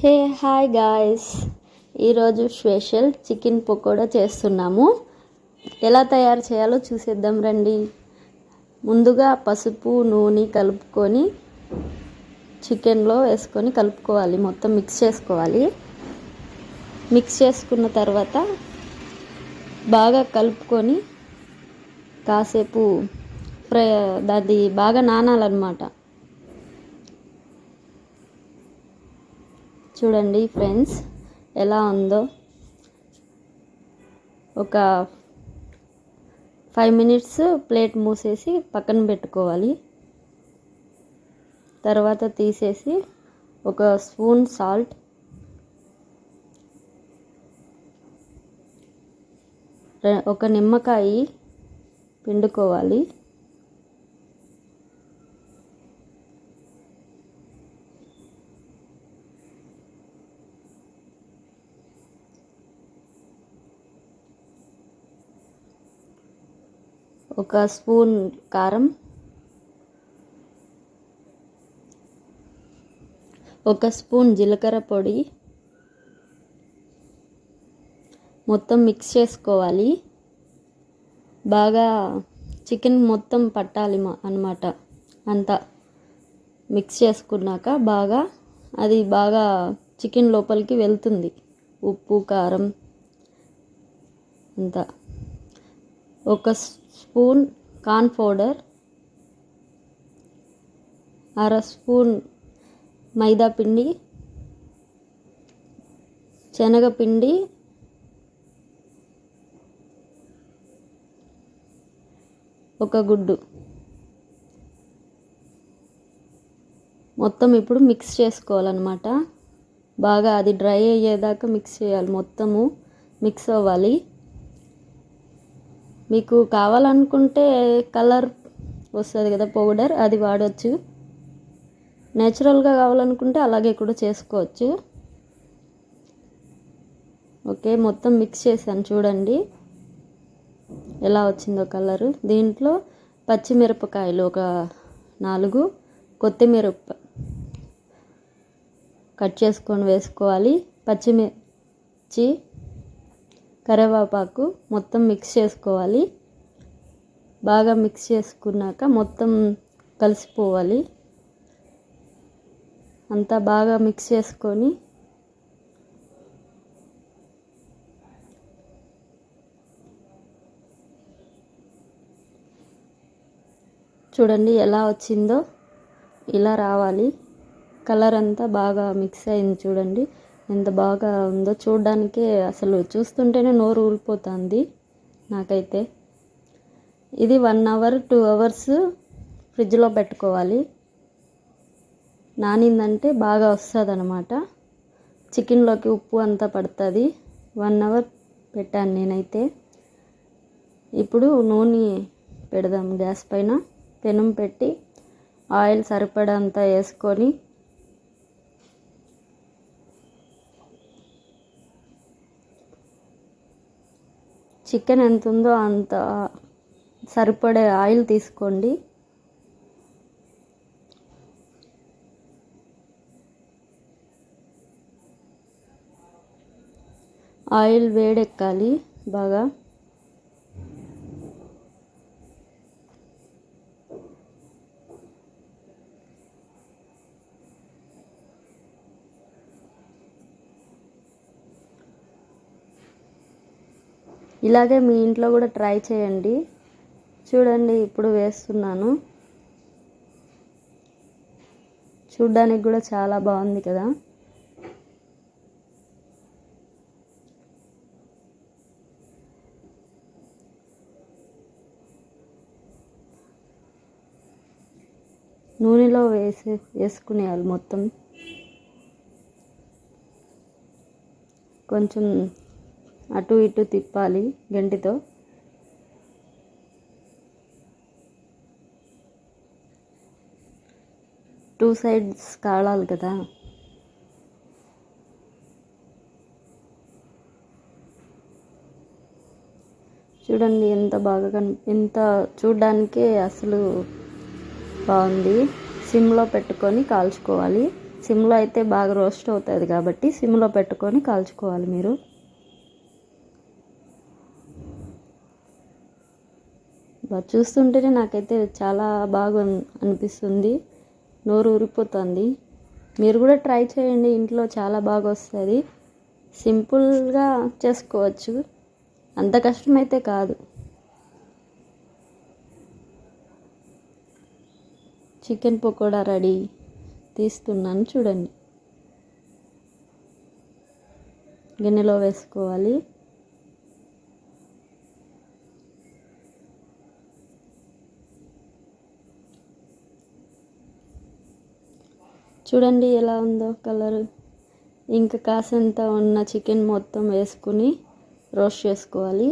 Hey hi guys. ఈరోజు special chicken pakoda చేస్తున్నాము. ఎలా తయారు చేయాలో చూసేద్దాం రండి. ముందుగా పసుపు నూనె కలుపుకొని చికెన్లో వేసుకొని కలుపుకోవాలి. మొత్తం మిక్స్ చేసుకోవాలి. మిక్స్ చేసుకున్న తర్వాత బాగా కలుపుకొని కాసేపు ఫ్రై అది బాగా నానాలన్నమాట. చూడండి ఫ్రెండ్స్ ఎలా ఉందో. ఒక ఫైవ్ మినిట్స్ ప్లేట్ మూసేసి పక్కన పెట్టుకోవాలి. తర్వాత తీసేసి ఒక స్పూన్ సాల్ట్. ఒక నిమ్మకాయ పిండుకోవాలి. ఒక స్పూన్ కారం. ఒక స్పూన్ జీలకర్ర పొడి. మొత్తం మిక్స్ చేసుకోవాలి. బాగా చికెన్ మొత్తం పట్టాలి అన్నమాట. అంతా మిక్స్ చేసుకున్నాక బాగా అది బాగా చికెన్ లోపలికి వెళ్తుంది. ఉప్పు కారం అంతా. ఒక స్పూన్ కార్న్ పౌడర్ అర స్పూన్ మైదా పిండి శనగపిండి ఒక గుడ్డు. మొత్తం ఇప్పుడు మిక్స్ చేసుకోవాలన్నమాట. బాగా అది డ్రై అయ్యేదాకా మిక్స్ చేయాలి. మొత్తము మిక్స్ అవ్వాలి. మీకు కావాలనుకుంటే కలర్ వస్తుంది కదా పౌడర్ అది వాడచ్చు. నేచురల్గా కావాలనుకుంటే అలాగే కూడా చేసుకోవచ్చు. ఓకే మొత్తం మిక్స్ చేశాను చూడండి. ఎలా వచ్చిందో కలరు. దీంట్లో పచ్చిమిరపకాయలు ఒక నాలుగు కొత్తిమీర కట్ చేసుకొని వేసుకోవాలి. పచ్చిమిర్చి కరివేపాకు మొత్తం మిక్స్ చేసుకోవాలి. బాగా మిక్స్ చేసుకున్నాక మొత్తం కలిసిపోవాలి. అంతా బాగా మిక్స్ చేసుకొని చూడండి ఎలా వచ్చిందో ఇలా రావాలి. కలర్ అంతా బాగా మిక్స్ అయింది చూడండి. ఎంత బాగా ఉందో చూడడానికే అసలు చూస్తుంటేనే నోరు ఊరిపోతుంది నాకైతే. ఇది వన్ అవర్ టూ అవర్స్ ఫ్రిడ్జ్లో పెట్టుకోవాలి. నానిందంటే బాగా వస్తుంది అనమాట చికెన్లోకి ఉప్పు అంతా పడుతుంది. వన్ అవర్ పెట్టాను నేనైతే. ఇప్పుడు నూనె పెడదాం గ్యాస్ పైన. పెనం పెట్టి ఆయిల్ సరిపడంత వేసుకొని చికెన్ ఎంత ఉందో అంత సరిపడే ఆయిల్ తీసుకోండి. ఆయిల్ వేడెక్కాలి బాగా. ఇలాగే మీ ఇంట్లో కూడా ట్రై చేయండి. చూడండి ఇప్పుడు వేస్తున్నాను. చూడ్డానికి కూడా చాలా బాగుంది కదా. నూనెలో వేసి వేసుకునేయాలి మొత్తం. కొంచెం అటు ఇటు తిప్పాలి గంటితో. టూ సైడ్స్ కావాలి కదా. చూడండి ఎంత బాగా కన్ ఎంత చూడ్డానికే అసలు బాగుంది. సిమ్లో పెట్టుకొని కాల్చుకోవాలి. సిమ్లో అయితే బాగా రోస్ట్ అవుతుంది కాబట్టి సిమ్లో పెట్టుకొని కాల్చుకోవాలి మీరు. చూస్తుంటేనే నాకైతే చాలా బాగా అనిపిస్తుంది. నోరు ఊరిపోతుంది. మీరు కూడా ట్రై చేయండి. ఇంట్లో చాలా బాగా వస్తుంది. సింపుల్గా చేసుకోవచ్చు. అంత కష్టమైతే కాదు. చికెన్ పకోడా రెడీ తీస్తున్నాను చూడండి. గిన్నెలో వేసుకోవాలి. చూడండి ఎలా ఉందో కలరు. ఇంకా కాసంత ఉన్న చికెన్ మొత్తం వేసుకుని రోస్ట్ చేసుకోవాలి.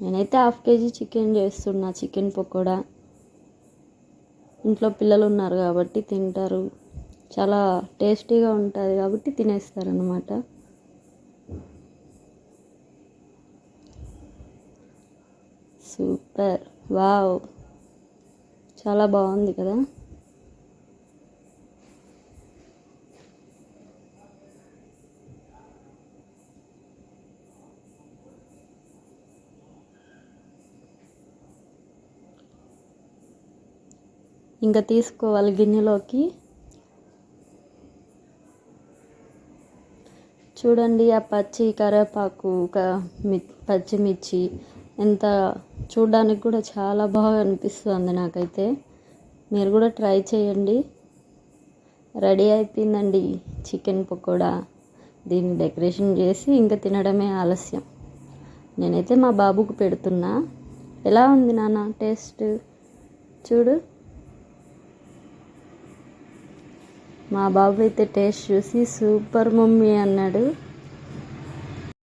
నేనైతే హాఫ్ కేజీ చికెన్ చేస్తున్నా చికెన్ పకోడా. ఇంట్లో పిల్లలు ఉన్నారు కాబట్టి తింటారు. చాలా టేస్టీగా ఉంటుంది కాబట్టి తినేస్తారు అనమాట సూపర్. వావ్. చాలా బాగుంది కదా. ఇంకా తీసుకోవాలి గిన్నెలోకి. చూడండి ఆ పచ్చి కరివేపాకు మి పచ్చిమిర్చి ఎంత చూడడానికి కూడా చాలా బాగా అనిపిస్తుంది నాకైతే. మీరు కూడా ట్రై చేయండి. రెడీ అయిపోయిందండి చికెన్ పకోడా. దీన్ని డెకరేషన్ చేసి ఇంకా తినడమే ఆలస్యం. నేనైతే మా బాబుకు పెడుతున్నా. ఎలా ఉంది నాన్న టేస్ట్? చూడు. మా బాబు అయితే టేస్ట్ చూసి సూపర్ మమ్మీ అన్నాడు.